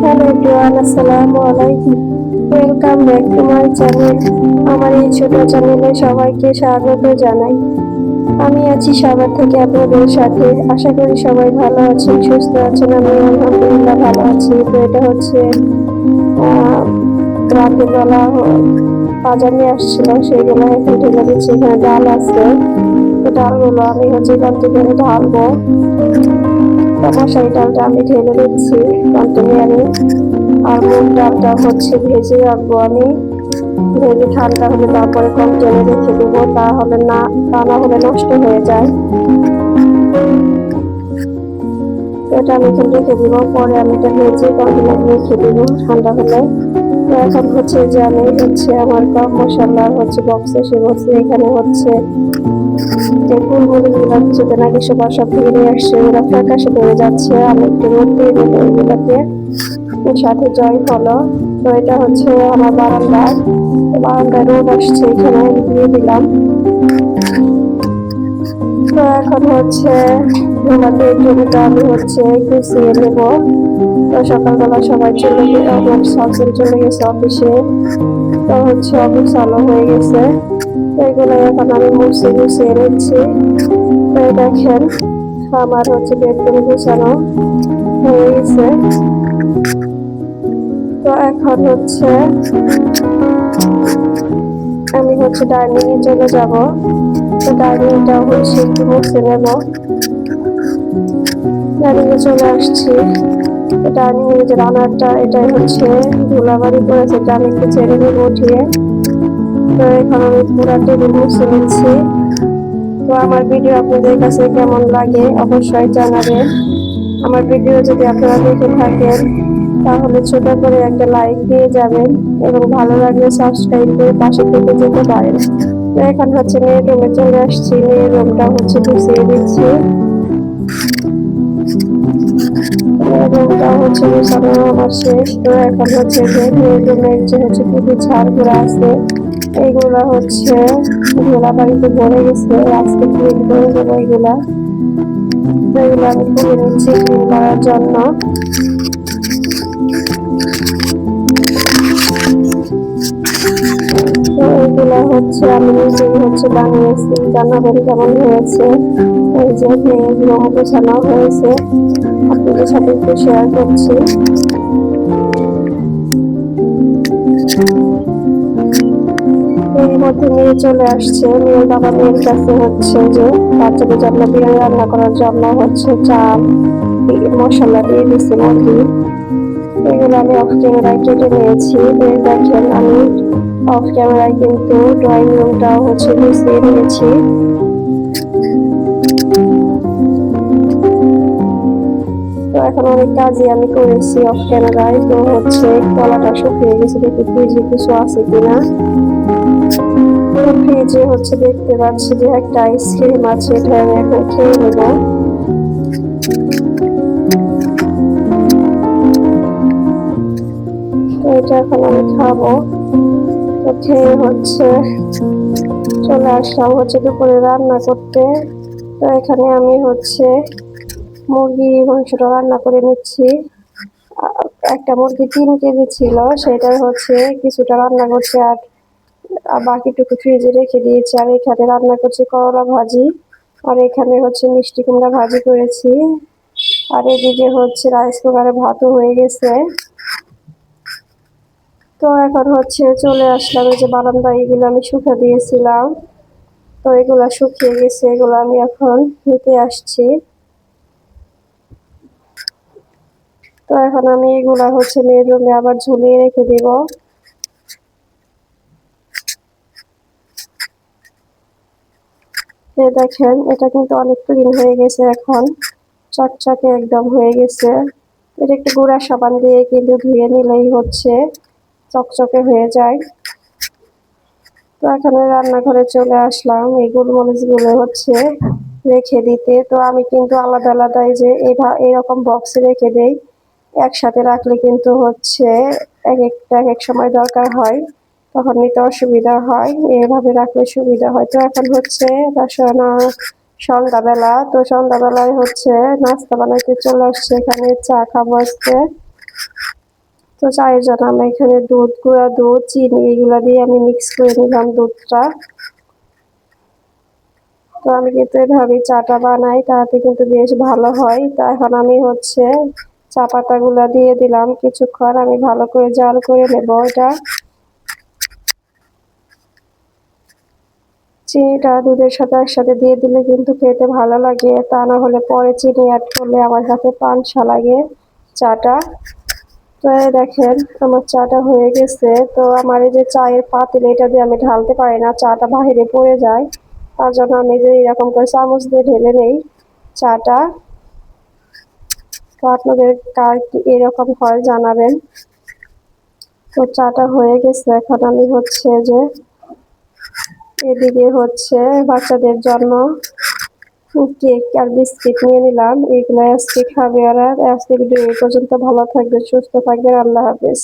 Hello everyone আসসালামু আলাইকুম welcome back to my channel আমার এই ছোট চ্যানেলে সবাইকে স্বাগত জানাই। আমি আছি সবার থেকে আপনাদের সাথে। আশা করি সবাই ভালো আছেন, সুস্থ আছেন। আমি আলহামদুলিল্লাহ ভালো আছি। তো এটা হচ্ছে রাতের বেলা বাজার নিয়ে আসছিল সেইগুলো এখন ঢেলে দিচ্ছি এখানে ডাল আছে। তো ডালগুলো আমি হচ্ছে এখান থেকে ঢালবো। মশারি ডালটা আমি ঢেলে দিচ্ছি কন্টেনারে আর মুগ ডালটা হচ্ছে ভেজে রাখব আমি। ভেজে ঠান্ডা হলে তারপরে কন্টেনে রেখে দেবো তাহলে না, তা না হলে নষ্ট হয়ে যায়। এটা আমি এখানে রেখে দিব, পরে আমি এটা ভেজে কন্টেনার রেখে দেবো ঠান্ডা হলে। এখন হচ্ছে যে আমি হচ্ছে আমার কম মশলা হচ্ছে বক্সে সে বক্সে এখানে হচ্ছে যে ফুলগুলো যেটা নাকি সবার সব থেকে নিয়ে আসছে, ওরা ফ্যাকাশে পড়ে যাচ্ছে, আমি একটু রোদ দিয়ে দেবো সাথে জয় ফলো তো এটা হচ্ছে আমার বারান্দা। তো বারান্দায় রোদ আসছে, এখানে দিয়ে দিলাম। তো এখন হচ্ছে আমাদের জমিটা আমি হচ্ছে গুছিয়ে নেব। তো সকালবেলা সবাই চলে আমার সাবসেন চলে গেছে অফিসে। তো হচ্ছে অফিস আলো হয়ে গেছে। এগুলো এখন আমি মুছে গুছিয়ে নিচ্ছি তো দেখেন, আমার হচ্ছে বেডরুম গুছানো হয়ে গেছে। তো এখন হচ্ছে আমি হচ্ছে ডাইনিং এ চলে যাব। তো ডাইনিংটা হচ্ছে একটু মুছে নেব। ডাইনিং এ চলে আসছি। ডাইনিং এর যে রান্নাটা এটাই হচ্ছে ধুলাবাড়ি করেছে, এটা আমি একটু ছেড়ে নেব উঠিয়ে। তো এখন আমি পুরা টেবিল মুছে নিচ্ছি তো আমার ভিডিও আপনাদের কাছে কেমন লাগে অবশ্যই জানাবেন। আমার ভিডিও যদি আপনারা দেখে থাকেন, তাহলে ছোট করে একটা লাইক দিয়ে যাবেন এবং ভালো লাগলে সাবস্ক্রাইব করে পাশে থেকে যেতে পারেন। তো এখন হচ্ছে মেয়ের রুমে চলে আসছি, মেয়ের রুমটা হচ্ছে গুছিয়ে দিচ্ছি। হচ্ছে গুছানো আমার শেষ তো এইগুলা হচ্ছে ঘোলা বাড়িতে ভরে গেছে আজকে ক্লিন করে দেবো এগুলো করার জন্য তো এগুলো হচ্ছে আমি নিজেই হচ্ছে বানিয়েছি জানাবেন কেমন হয়েছে। এই যে মেয়েগুলো গোছানো হয়েছে। আপনাদের সাথে একটু শেয়ার করছি। এর মধ্যে মেয়ে চলে আসছে। মেয়ের বাবা মেয়ের কাছে হচ্ছে যে বাচ্চাদের জন্য বিরিয়ানি রান্না করার জন্য হচ্ছে চাল মশলা দিয়ে দিচ্ছে মুরগি এগুলো আমি অফ ক্যামেরায় কেটে নিয়েছি। দেখেন আমি অফ ক্যামেরায় কিন্তু ড্রয়িং রুমটা হচ্ছে গুছিয়ে নিয়েছি। এখন অনেক কাজই আমি করেছি, অফ ক্যামেরায় তো হচ্ছে কলাটা শুকিয়ে গেছে দেখি ফ্রিজে কিছু আছে কিনা। ফ্রিজে হচ্ছে দেখতে পাচ্ছি যে একটা আইসক্রিম আছে, এটা আমি এখন খেয়ে নেব। এটা এখন আমি খাব। তো খেয়ে হচ্ছে চলে আসলাম হচ্ছে দুপুরে রান্না করতে। তো এখানে আমি হচ্ছে মুরগি, মাংসটা রান্না করে নিচ্ছি। একটা মুরগি তিন কেজি ছিল, সেটাই হচ্ছে কিছুটা রান্না করছে আর বাকিটুকু ফ্রিজে রেখে দিয়েছি। আর এখানে রান্না করছি করলা ভাজি, আর এখানে হচ্ছে মিষ্টি কুমড়া ভাজি করেছি। আর এদিকে হচ্ছে রাইস কুকারে ভাতও হয়ে গেছে। তো এখন হচ্ছে চলে আসলাম, এই যে বারান্দা, এগুলো আমি শুকা দিয়েছিলাম। তো এগুলা শুকিয়ে গেছে, এগুলো আমি এখন নিতে আসছি। তো এখন আমি এগুলা হচ্ছে মেয়ের রুমে আবার ঝুলিয়ে রেখে দিব। এই দেখেন, এটা কিন্তু অনেক ক্লিন হয়ে গেছে এখন। চকচকে একদম হয়ে গেছে। এটা একটু গুঁড়া সাবান দিয়ে কিন্তু ধুয়ে নিলেই হচ্ছে চকচকে হয়ে যায়। তো এখানে রান্নাঘরে চলে আসলাম। এই গোলমরিচগুলো হচ্ছে রেখে দিতে। তো আমি কিন্তু আলাদা আলাদা এই যে এরকম বক্সে রেখে দেই। একসাথে রাখলে কিন্তু হচ্ছে এক একটা এক এক সময় দরকার হয়। তখন নিতে অসুবিধা হয়। এভাবে রাখলে সুবিধা হয়। তো এখন হচ্ছে রসনা সন্ধ্যাবেলা। তো সন্ধ্যাবেলায় হচ্ছে নাস্তা বানাইতে চলে আসছে এখানে, চা খাব আজকে। তো চায়ের জন্য আমি এখানে দুধ, গুঁড়া দুধ, চিনি এগুলো দিয়ে আমি মিক্স করে নিলাম দুধটা। তো আমি কিন্তু এভাবেই চাটা বানাই। তাতে কিন্তু বেশ ভালো হয়। তা এখন আমি হচ্ছে চা পাতাগুলো দিয়ে দিলাম। কিছুক্ষণ আমি ভালো করে জাল করে নেব এটা। চিনিটা দুধের সাথে একসাথে দিয়ে দিলে কিন্তু খেতে ভালো লাগে। তা না হলে পরে চিনি অ্যাড করলে আমার কাছে পানসা লাগে চাটা। তো দেখেন, আমার চাটা হয়ে গেছে। তো আমার এই যে চায়ের পাতিল এটা দিয়ে আমি ঢালতে পারি না, চাটা বাহিরে পড়ে যায়। তার জন্য আমি যে এরকম করে চামচ দিয়ে ঢেলে নেই চাটা। তো আপনাদের কার কি এরকম হয় জানাবেন। তো চাটা হয়ে গেছে, এখন আমি হচ্ছে যে এদিকে হচ্ছে বাচ্চাদের জন্য কেক আর বিস্কিট নিয়ে নিলাম। এগুলো আজকে খাবে আর আজকে ভিডিও এই পর্যন্ত ভালো থাকবে সুস্থ থাকবে আল্লাহ হাফেজ।